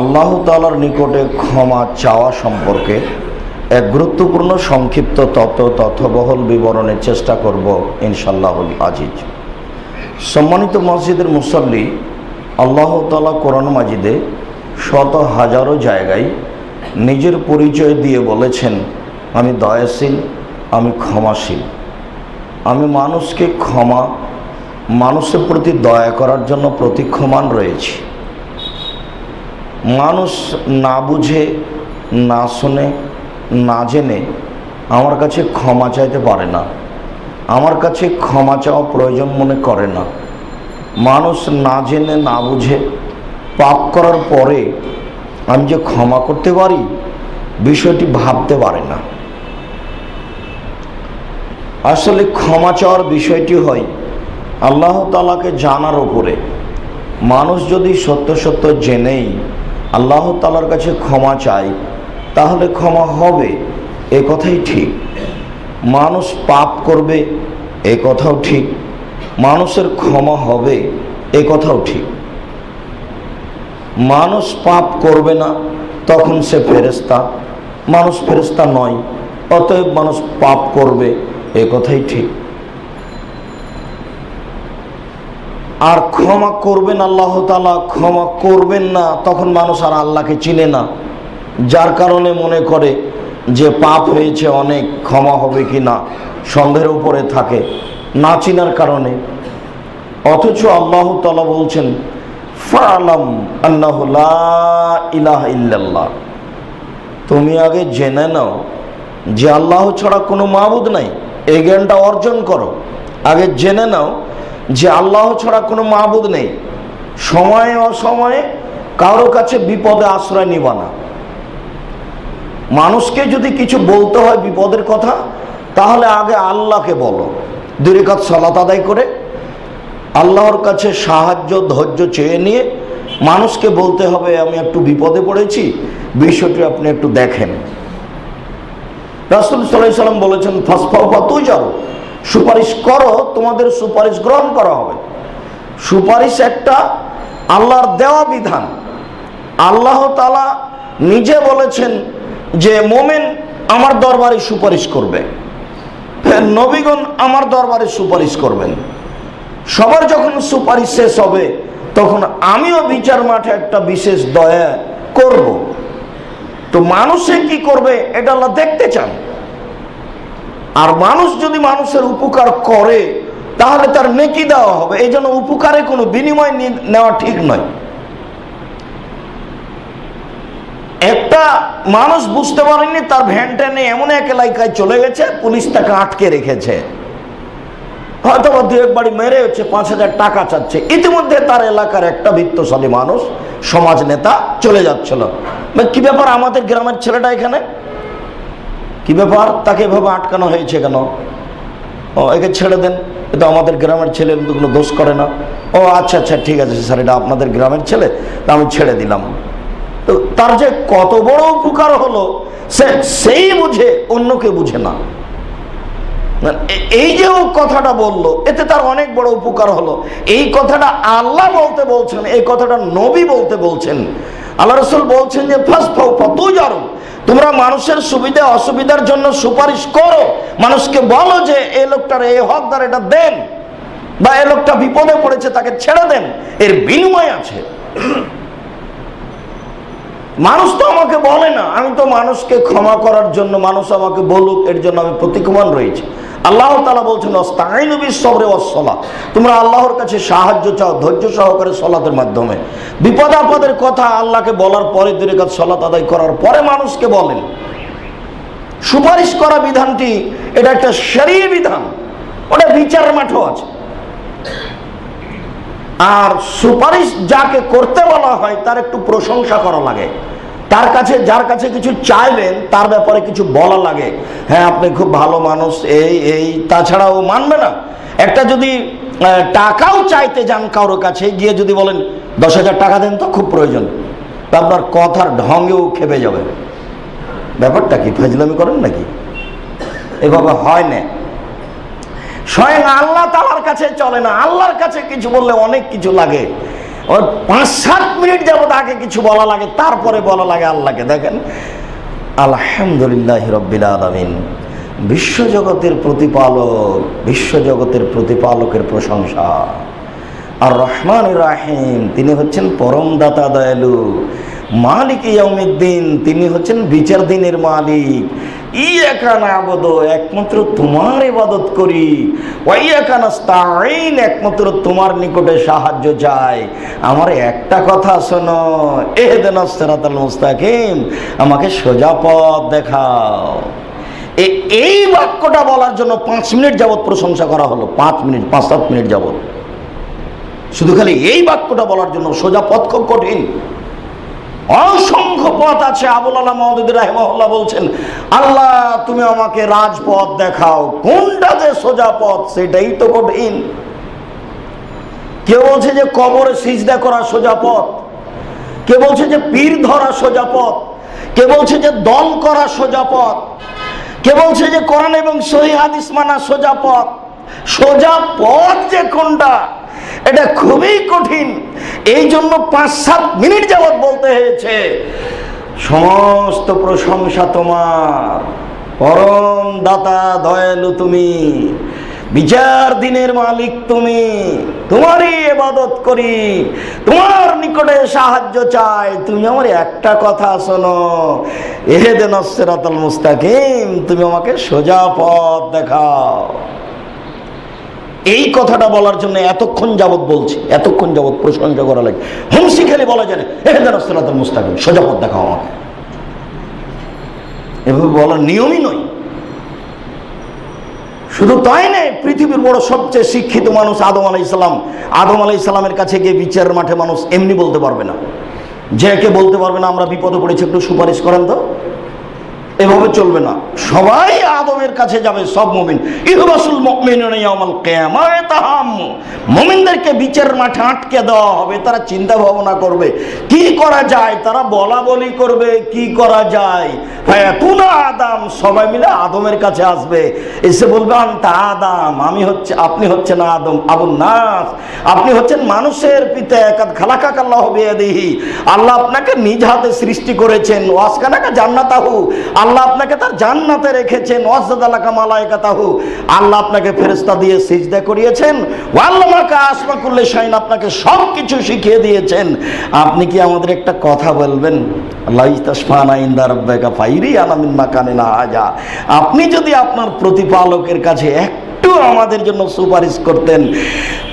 আল্লাহ তালার নিকটে ক্ষমা চাওয়া সম্পর্কে এক গুরুত্বপূর্ণ সংক্ষিপ্ত তত্ত্ব তথ্যবহল বিবরণের চেষ্টা করব ইনশাল্লাহ আজিজ। সম্মানিত মসজিদের মুসল্লি, আল্লাহ তালা কোরআন মাজিদে শত হাজারো জায়গায় নিজের পরিচয় দিয়ে বলেছেন, আমি দয়াশীল, আমি ক্ষমাশীল। আমি মানুষকে ক্ষমা, মানুষের প্রতি দয়া করার জন্য প্রতীক্ষমান রয়েছি। মানুষ না বুঝে, না শুনে, না জেনে আমার কাছে ক্ষমা চাইতে পারে না। আমার কাছে ক্ষমা চাওয়া প্রয়োজন মনে করে না। মানুষ না জেনে, না বুঝে পাপ করার পরে আমি যে ক্ষমা করতে পারি, বিষয়টি ভাবতে পারে না। আসলে ক্ষমা চাওয়ার বিষয়টি হয় আল্লাহ তালাকে জানার ওপরে মানুষ যদি সত্য সত্য জেনেই আল্লাহ তালার কাছে ক্ষমা চাই, তাহলে ক্ষমা হবে। এ কথাই ঠিক। মানুষ পাপ করবে, এ কথাও ঠিক। মানুষের ক্ষমা হবে, এ কথাও ঠিক। মানুষ পাপ করবে না, তখন সে ফেরেস্তা মানুষ ফেরেস্তা নয়, অতএব মানুষ পাপ করবে, এ কথাই ঠিক। আর ক্ষমা করবেন আল্লাহ তালা ক্ষমা করবেন না, তখন মানুষ আর আল্লাহকে চিনে না। যার কারণে মনে করে যে পাপ হয়েছে অনেক, ক্ষমা হবে কি না, সন্দেহের উপরে থাকে। না চিনার কারণে। অথচ আল্লাহ তালা বলছেন, ফালাম আল্লাহ ইলাহ ইল্লাল্লাহ। তুমি আগে জেনে নাও যে আল্লাহ ছাড়া কোনো মাবুদ নাই। এই জ্ঞানটা অর্জন করো। আগে জেনে নাও যে আল্লাহ ছাড়া কোনো মাবুদ নেই। সময়ে অসময়ে কারও কাছে বিপদে আশ্রয় নিবা না। মানুষকে যদি কিছু বলতে হয় বিপদের কথা, তাহলে আগে আল্লাহকে বলো। দুরিকাত সলাত আদায় করে আল্লাহর কাছে সাহায্য, ধৈর্য চেয়ে নিয়ে মানুষকে বলতে হবে, আমি একটু বিপদে পড়েছি, বিষয়টি আপনি একটু দেখেন। রাসুল সাল্লাম বলেছেন ফাসফাও তুই যাও সুপারিশ করো, তোমাদের সুপারিশ গ্রহণ করা হবে। সুপারিশ একটা আল্লাহর দেওয়া বিধান। আল্লাহ তালা নিজে বলেছেন যে, মোমেন আমার দরবারে সুপারিশ করবে। নবীগণ আমার দরবারে সুপারিশ করবেন। সবার যখন সুপারিশ শেষ হবে, তখন আমিও বিচার মাঠে একটা বিশেষ দয়া করব। তো মানুষে কি করবে, এটা আল্লাহ দেখতে চান। আর মানুষ যদি মানুষের উপকার করে, তাহলে তার নেকি দেওয়া হবে। এই জন্য উপকারে কোনো বিনিময় নেওয়া ঠিক নয়। একটা মানুষ বুঝতে পারেনি, তার ভ্যানটা নিয়ে এমন এক এলাকায় চলে গেছে, পুলিশ তাকে আটকে রেখেছে। হয়তো দু এক বাড়ি মেরে হচ্ছে, পাঁচ হাজার টাকা চাচ্ছে। ইতিমধ্যে তার এলাকার একটা বৃত্তশালী মানুষ, সমাজ নেতা, চলে যাচ্ছিল। কি ব্যাপার আমাদের গ্রামের ছেলেটা এখানে? কি ব্যাপার? তাকে এভাবে আটকানো হয়েছে কেন? ও, একে ছেড়ে দেন। এটা আমাদের গ্রামের ছেলে কোনো দোষ করে না। ও আচ্ছা আচ্ছা ঠিক আছে, স্যার, এটা আপনাদের গ্রামের ছেলে, তা আমি ছেড়ে দিলাম। তো তার যে কত বড় উপকার হলো সে সেই বুঝে অন্যকে বুঝে না। এই যে ও কথাটা বলল, এতে তার অনেক বড় উপকার হলো। এই কথাটা আল্লাহ বলতে বলছেন, এই কথাটা নবী বলতে বলছেন। আল্লাহ রসুল বলছেন যে ফার্স্ট জানো তোমরা মানুষের সুবিধা, অসুবিধার জন্য সুপারিশ করো। মানুষকে বলো যে এই লোকটার এই হকদার এটা দেন বা এ লোকটা বিপদে পড়েছে তাকে ছেড়ে দেন। এর বিনিময় আছে। মানুষ তো আমাকে বলে না, আমি তো মানুষকে ক্ষমা করার জন্য, মানুষ আমাকে বলুক, এর জন্য আমি প্রতিক্রমণ রয়েছি। আল্লাহ তালা বলছেন অস্তাইনবী সবরে অসলা তোমরা আল্লাহর কাছে সাহায্য চাও, ধৈর্য সহকারে সলাতের মাধ্যমে। বিপদ আপদের কথা আল্লাহকে বলার পরে দূরে কাজ সলাত আদায় করার পরে মানুষকে বলেন। সুপারিশ করা বিধানটি, এটা একটা সেরিয়ে বিধান, ওটা বিচার মাঠও আছে। আর সুপারিশ যাকে করতে বলা হয়, তার একটু প্রশংসা করা লাগে। তার কাছে, যার কাছে কিছু চাইবেন, তার ব্যাপারে কিছু বলা লাগে। হ্যাঁ আপনি খুব ভালো মানুষ, এই এই তাছাড়া ও মানবে না। একটা যদি টাকাও চাইতে যান কারোর কাছে, গিয়ে যদি বলেন, দশ হাজার টাকা দেন তো খুব প্রয়োজন। আপনার কথার ঢঙ্গেও খেপে যাবে। ব্যাপারটা কি ফজলামি করেন নাকি? এভাবে হয় না। স্বয়ং আল্লাহ তালার কাছে চলে না। আল্লাহর কাছে কিছু বললে অনেক কিছু লাগে। ওর পাঁচ সাত মিনিট যাবত আগে কিছু বলা লাগে, তারপরে বলা লাগে আল্লাহকে। দেখেন, আলহামদুলিল্লাহ রব্বিল আলমিন, বিশ্বজগতের প্রতিপালক, বিশ্বজগতের প্রতিপালকের প্রশংসা। আর রহমান রাহিম, তিনি হচ্ছেন পরম দাতা দয়ালু। মালিক ইয়াউমিদ্দিন, তিনি হচ্ছেন বিচার দিনের মালিক। ইয়াকানা আবদ, একমাত্র তোমার ইবাদত করি। ওয়াইয়াকানা স্তাইন একমাত্র তোমার নিকটে সাহায্য চাই। আমার একটা কথা শোনো, এহেদেন সিরাতাল মুস্তাকিম, আমাকে সোজা পথ দেখাও। এই বাক্যটা বলার জন্য পাঁচ মিনিট যাবত প্রশংসা করা হলো, পাঁচ মিনিট, পাঁচ সাত মিনিট যাবত শুধু খালি এই বাক্যটা বলার জন্য সোজা পথ খুব কঠিন। অসংখ্য পথ আছে। আবুল আল্লাহ মহদুদ রাহমহল্লা বলছেন, আল্লাহ, তুমি আমাকে রাজপথ দেখাও। কোনটা যে সোজা পথ, সেটাই তো কঠিন। কেউ বলছে যে কবরে সিজদা করা সোজা পথ? কে বলছে যে পীর ধরা সোজা পথ? কে বলছে যে দল করা সোজা পথ? কে বলছে যে কোরআন এবং সহি হাদিস মানা সোজা পথ? সোজা পথ যে কোনটা? এটা খুবই কঠিন। এই জন্য পাঁচ, সাত মিনিট যাবৎ বলতে হয়েছে, সমস্ত প্রশংসা তোমার। পরম দাতা দয়ালু তুমি, বিচার দিনের মালিক তুমি, তোমারই এবাদত করি, তোমার নিকটে সাহায্য চাই। তুমি আমার একটা কথা শোনো, এহেদে নসরাতাল মুস্তাকিম, তুমি আমাকে সোজা পথ দেখাও। এই কথাটা বলার জন্য এতক্ষণ যাবত বলছি, এতক্ষণ যাবত প্রশংসা করা লাগে। হুমসি খেলে বলা যায় এহেদে নসরাতাল মুস্তাকিম, সোজা পথ দেখাও আমাকে এভাবে বলার নিয়মই নয়। শুধু তাই নয়, পৃথিবীর বড় সবচেয়ে শিক্ষিত মানুষ আদম আলাই ইসলাম আদম আলাই ইসলামের কাছে গিয়ে বিচারের মাঠে মানুষ এমনি বলতে পারবে না। যে কে বলতে পারবে না, আমরা বিপদে পড়েছি, একটু সুপারিশ করেন তো। এভাবে চলবে না। সবাই আদমের কাছে যাবে, সব মুমিন। ইহবাসুল মুমিনুনা ইয়াউমাল কিয়ামাহ তাহাম। মুমিনদেরকে বিচারের মাঠে আটকে দেওয়া হবে, তারা চিন্তা ভাবনা করবে, কি করা যায়? তারা বলা বলি করবে, কি করা যায়? হ্যাঁ তুনা আদাম, সবাই মিলে আদমের কাছে আসবে। এসে বলবে, আন্তা আদাম, আমি হচ্ছে, আপনি হচ্ছেন আদম আবুল নাস। আপনি হচ্ছেন মানুষের পিতা, একাদ খালাকাক আল্লাহ আল্লাহ আপনাকে নিজ হাতে সৃষ্টি করেছেন। ওয়াসকানাকা জান্নাতাহু। আল্লাহ আপনাকে তার জান্নাতে রেখেছেন আল্লাহ আপনাকে ফেরেশতা দিয়ে সিজদা করিয়েছেন, ওয়াল্লামাকা আসমাকুল্লে শাইন আপনাকে সব কিছু শিখিয়ে দিয়েছেন। আপনি কি আমাদের একটা কথা বলবেন? আপনি যদি আপনার প্রতিপালকের কাছে একটু আমাদের জন্য সুপারিশ করতেন,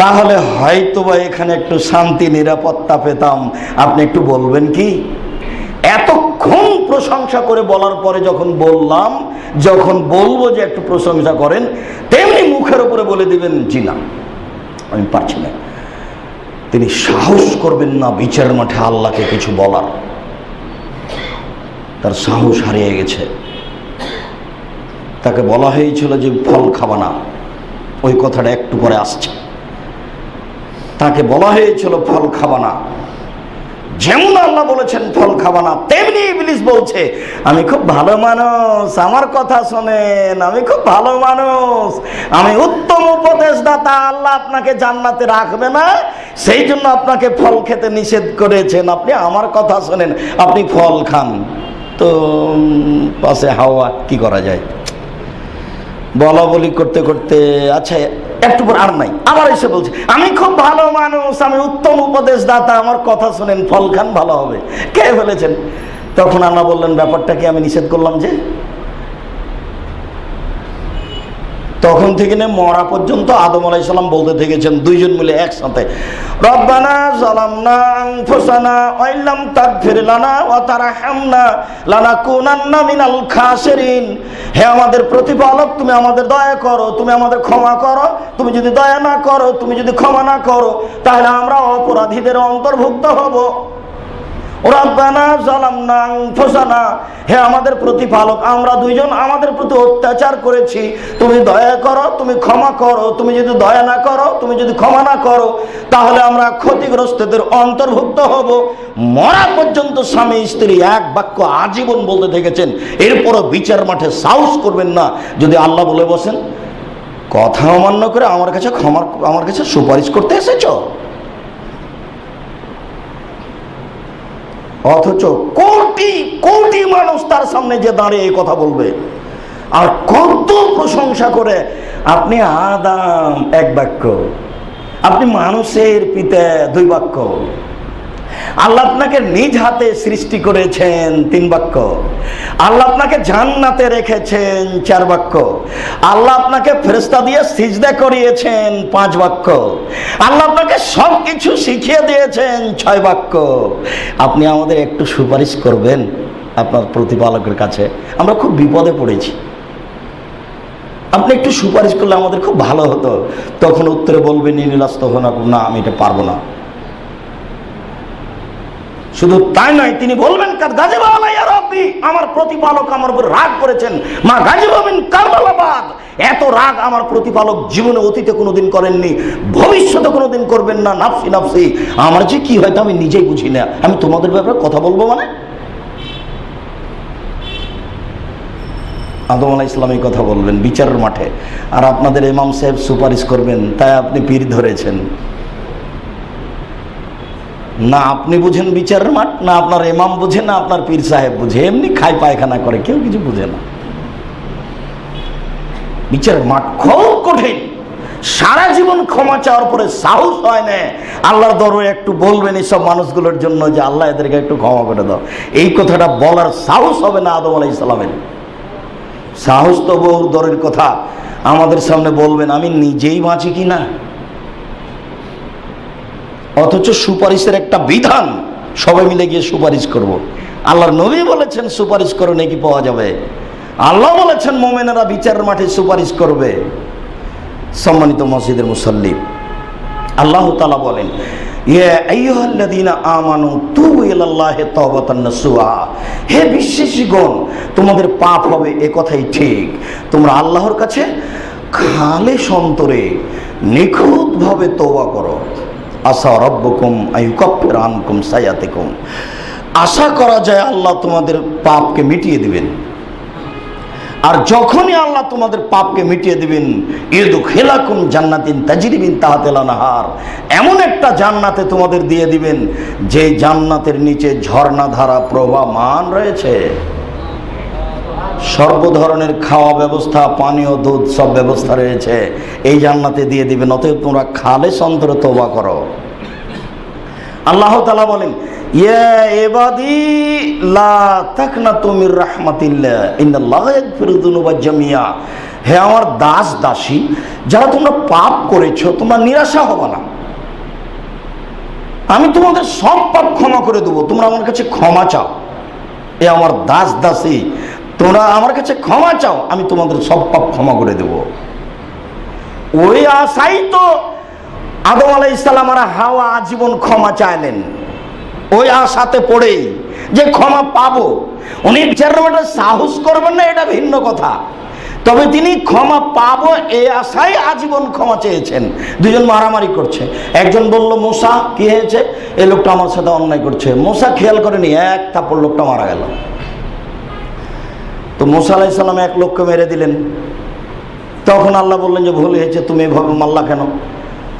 তাহলে হয়তো বা এখানে একটু শান্তি, নিরাপত্তা পেতাম। আপনি একটু বলবেন কি? এতক্ষণ প্রশংসা করে বলার পরে যখন বললাম, যখন বলব যে একটু প্রশংসা করেন, তেমনি মুখের উপরে বলে দিবেন, জি না, আমি পারছি না। তিনি সাহস করবেন না বিচারের মাঠে আল্লাহকে কিছু বলার। তার সাহস হারিয়ে গেছে। তাকে বলা হয়েছিল যে, ফল খাবা না। ওই কথাটা একটু পরে আসছে। তাকে বলা হয়েছিল, ফল খাবা না। যেমন আল্লাহ বলেছেন, ফল খাবা না, তেমনি ইবলিস বলছে, আমি খুব ভালো মানুষ, আমার কথা শোনেন, আমি খুব ভালো মানুষ, আমি উত্তম উপদেশদাতা, আল্লাহ আপনাকে জান্নাতে রাখবে না, সেই জন্য আপনাকে ফল খেতে নিষেধ করেছেন, আপনি আমার কথা শোনেন, আপনি ফল খান। তো পাশে হাওয়া কি করা যায়? বলা বলি করতে করতে আচ্ছা একটু পর আর নাই। আবার এসে বলছে, আমি খুব ভালো মানুষ, আমি উত্তম উপদেশ দাতা আমার কথা শোনেন ফল খান ভালো হবে। কে বলেছেন তখন আল্লাহ বললেন, ব্যাপারটা কি আমি নিষেধ করলাম যে তখন থেকে নিয়ে মরা পর্যন্ত আদম আলাইসাল্লাম বলতে থেকেছেন, দুইজন মিলে একসাথে। রব্বানা জালামনা আনফুসানা ওয়াইলাম তাগফির লানা ওয়া তারহামনা লানাকুনান্না মিনাল খাসিরিন। হে আমাদের প্রতিপালক, তুমি আমাদের দয়া করো, তুমি আমাদের ক্ষমা করো, তুমি যদি দয়া না করো, তুমি যদি ক্ষমা না করো, তাহলে আমরা অপরাধীদের অন্তর্ভুক্ত হব। রব্বানা জালামনা আনফুসানা। হে আমাদের প্রতিপালক, আমরা দুইজন আমাদের প্রতি অত্যাচার করেছি। তুমি দয়া করো, তুমি ক্ষমা করো। তুমি যদি দয়া না করো, তুমি যদি ক্ষমা না করো, তাহলে আমরা ক্ষতিগ্রস্তদের অন্তর্ভুক্ত হব। মরা পর্যন্ত স্বামী স্ত্রী এক বাক্য আজীবন বলতে থেকেছেন এরপরও বিচার মাঠে সাহস করবেন না। যদি আল্লাহ বলে বসেন কথা অমান্য করে আমার কাছে ক্ষমা আমার কাছে সুপারিশ করতে এসেছ? অথচ কোটি কোটি মানুষ তার সামনে যে দাঁড়িয়ে এই কথা বলবে। আর কত প্রশংসা করে, আপনি আদাম এক বাক্য, আপনি মানুষের পিতা দুই বাক্য। আল্লাহ আপনাকে নিজ হাতে সৃষ্টি করেছেন তিন বাক্য। আল্লাহ আপনাকে জান্নাতে রেখেছেন চার বাক্য। আল্লাহ আপনাকে ফেরস্তা দিয়ে সিজদা করিয়েছেন পাঁচ বাক্য। আল্লাহ আপনাকে সব কিছু শিখিয়ে দিয়েছেন ছয় বাক্য। আপনি আমাদের একটু সুপারিশ করবেন আপনার প্রতিপালকের কাছে। আমরা খুব বিপদে পড়েছি। আপনি একটু সুপারিশ করলে আমাদের খুব ভালো হতো। তখন উত্তরে বলবেন না, আমি এটা পারব না। শুধু তাই নয়, তিনি বলবেন, কার গাজিবা আলাইয়া রব্বি? আমার প্রতিপালক আমার উপর রাগ করেছেন। মা গাজিবা মিন কারবালাবাদ। এত রাগ আমার প্রতিপালক জীবনে অতীতে কোনোদিন করেননি, ভবিষ্যতে কোনোদিন করবেন না। নাফসি নাফসি, আমার যে কি হয়তো আমি নিজেই বুঝি না। আমি তোমাদের ব্যাপারে কথা বলব মানে? আদম আলাহ ইসলামী কথা বলবেন বিচারের মাঠে। আর আপনাদের ইমাম সাহেব সুপারিশ করবেন, তাই আপনি পীর ধরেছেন। না আপনি বুঝেন বিচারের মাঠ, না আপনার এমাম বুঝে, না আপনার পীর সাহেব বুঝে, এমনি খাই পায়খানা করে, কেউ কিছু বুঝে না। বিচারের মাঠ খুব কঠিন। সারা জীবন ক্ষমা চাওয়ার পরে সাহস হয় না। আল্লাহর দরে একটু বলবেন এইসব মানুষগুলোর জন্য যে, আল্লাহ এদেরকে একটু ক্ষমা করে দাও। এই কথাটা বলার সাহস হবে না আদম আলাহ ইসলামের সাহস তো বহু দরের কথা। আমাদের সামনে বলবেন, আমি নিজেই বাঁচি কি না অথচ সুপারিশের একটা বিধান সবাই মিলে গিয়ে সুপারিশ করব। আল্লাহর নবী বলেছেন, সুপারিশ করো, নাকি পাওয়া যাবে। আল্লাহ বলেছেন, মোমেনেরা বিচারের মাঠে সুপারিশ করবে। সম্মানিত মসজিদের মুসল্লি, আল্লাহ তালা বলেন তুবু হে বিশ্বাসীগণ, তোমাদের পাপ হবে এ কথাই ঠিক। তোমরা আল্লাহর কাছে খালেস অন্তরে নিখুঁতভাবে তওবা করো। আসা রব্বকুম সায়াতিকুম আশা করা যায় আল্লাহ তোমাদের পাপকে মিটিয়ে দিবেন। আর যখনই আল্লাহ তোমাদের পাপকে মিটিয়ে দিবেন ইদু খেলাকুম জান্নাতিন তাজিরিবিন তাহাতেলানাহার এমন একটা জান্নাতে তোমাদের দিয়ে দিবেন, যে জান্নাতের নিচে ঝর্ণাধারা প্রবাহমান রয়েছে। সর্ব ধরনের খাওয়া ব্যবস্থা, পানীয়, দুধ সব ব্যবস্থা রয়েছে। এই জান্নাতে দিয়ে দিবেন, অতএব তোমরা খালে অন্তরে তোবা করো। আল্লাহ তালা বলেন হে আমার দাস দাসী, যারা তোমরা পাপ করেছ, তোমরা নিরাশা হবে না। আমি তোমাদের সব পাপ ক্ষমা করে দেবো, তোমরা আমার কাছে ক্ষমা চাও। এ আমার দাস দাসী তোমরা আমার কাছে ক্ষমা চাও, আমি তোমাদের সব পাপ ক্ষমা করে দেব। ওই আশাই তো আদম আলাই ইসলাম আর হাওয়া আজীবন ক্ষমা চাইলেন। ওই আশাতে পড়েই যে ক্ষমা পাবো, উনি মাঠে সাহস করবেন না, এটা ভিন্ন কথা। তবে তিনি ক্ষমা পাবো, এই আশায় আজীবন ক্ষমা চেয়েছেন। দুজন মারামারি করছে। একজন বলল মশা কি হয়েছে? এই লোকটা আমার সাথে অন্যায় করছে। মশা খেয়াল করেনি, এক থাপ্পড় লোকটা মারা গেল। তো মোসা আলাহ ইসলাম এক লোককে মেরে দিলেন। তখন আল্লাহ বললেন যে ভুল হয়েছে, তুমি এভাবে মাল্লা কেন?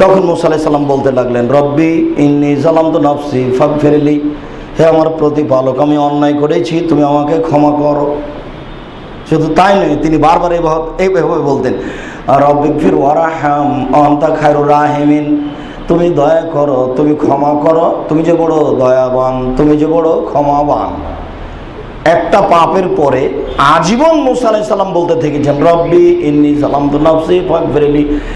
তখন মোসা আলাহ সাল্লাম বলতে লাগলেন, রব্বি ইন্নি সালাম তো নফসি ফাঁক ফেরেলি হে আমার প্রতিপালক, আমি অন্যায় করেছি, তুমি আমাকে ক্ষমা করো। শুধু তাই নয়, তিনি বারবার এইভাবে বলতেন রব্বিক ফির ওয়ারাহাম অন্তা খায়রুর রাহেমিন। তুমি দয়া করো, তুমি ক্ষমা করো। তুমি যে বড় দয়াবান, তুমি যে বড় ক্ষমাবান। একটা পাপের পরে আজীবন মুসা আলাইসাল্লাম বলতে থেকেছেন রব্বি ইন্নি সালাম তো নফসি ফেরেলি